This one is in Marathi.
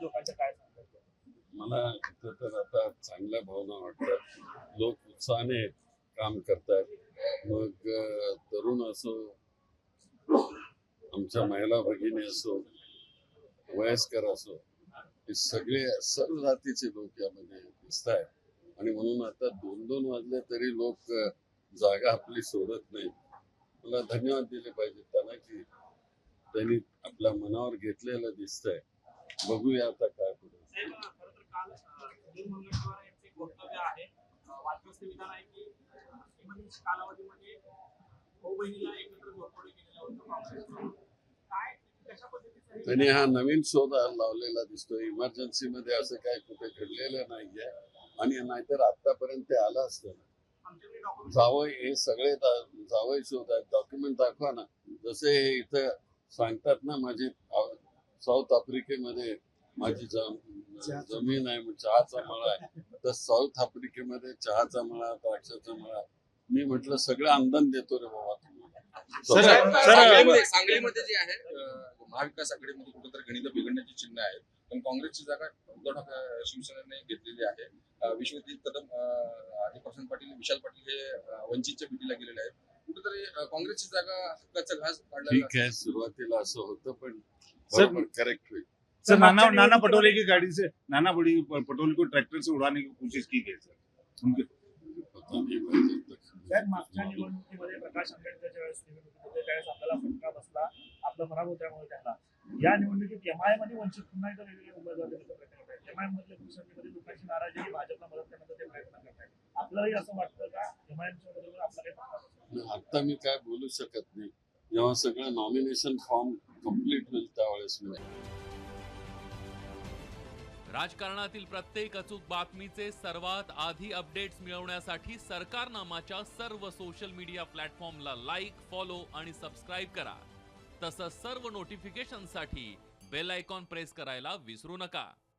काय मला इथं तर आता चांगल्या भावना वाटतात. लोक उत्साहाने काम करतात. मग तरुण असो आमच्या महिला भगिनी असो वयस्कर असो हे सगळे सर्व जातीचे लोक यामध्ये दिसत आहेत. आणि म्हणून आता दोन दोन वाजले तरी लोक जागा आपली सोडत नाही मला धन्यवाद दिले पाहिजे त्यांना की त्यांनी आपल्या मनावर घेतलेलं दिसतंय. बघूया आता काय पुढे कशा पद्धतीचं हे- त्यांनी हा नवीन शोध लावलेला दिसतो इमर्जन्सी मध्ये असं काय कुठे घडलेलं नाहीये. आणि नाहीतर आतापर्यंत ते आलं असतं आमच्याकडे डॉक्युमेंट जावं हे सगळे जावई शोध आहेत. डॉक्युमेंट दाखवा ना. जसे हे इथं सांगतात ना माझी साऊथ आफ्रिकेमध्ये माझी जमीन आहे म्हणजे चहाचा मळा आहे. तर साऊथ आफ्रिकेमध्ये चहाचा मळा द्राक्षाचा मळा मी म्हटलं सगळं अंदन देतो रे बाबा तुम्हाला. सांगलीमध्ये जे आहे महाविकास आघाडीमध्ये कुठेतरी गणित बिघडण्याची चिन्ह आहेत. पण काँग्रेसची जागा उद्धव ठाकरे शिवसेनेने घेतलेली आहे. विश्वजित कदम प्रशांत पाटील विशाल पाटील हे वंचितच्या भेटीला गेलेले आहेत. अं, काँग्रेसची जागा हक्काचा घास ठीक आहे. सुरुवातीला असं होतं पण सर- करेक्ट होईल. सर नाना नाना पटोले की गाड़ी से नाना बड़ी पटोले को ट्रैक्टर से उड़ाने की कोशिश की गई सर. उनके पता नाही साहेब मागच्या निवडणुकीमध्ये प्रकाश आंबेडकरच्या वेळेस निवडणूक होते त्यावेळेस आपल्याला फटका बसला आपला पराभव त्यामुळे त्यांना. या निवडणुकीत एमआयमध्ये वंचित पुन्हा एकदा वेगवेगळे उमेदवार देण्याचा प्रयत्न मधल्या लोकांची नाराजी भाजपला मदत करण्याचा ते प्रयत्न आपल्यालाही असं वाटतं का? एमआयएमच्या बरोबर आपला काही फटका बसला आता मी काय बोलू शकत नाही. जेव्हा सगळं नॉमिनेशन फॉर्म कंप्लीट होईल त्यावेळेस मी राजकारणातील प्रत्येक अचूक बातमीचे सर्वात आधी अपडेट्स मिळवण्यासाठी सरकारनामाच्या सर्व सोशल मीडिया प्लॅटफॉर्मला लाईक फॉलो आणि सबस्क्राईब करा. तसंच सर्व नोटिफिकेशनसाठी बेल आयकॉन प्रेस करायला विसरू नका.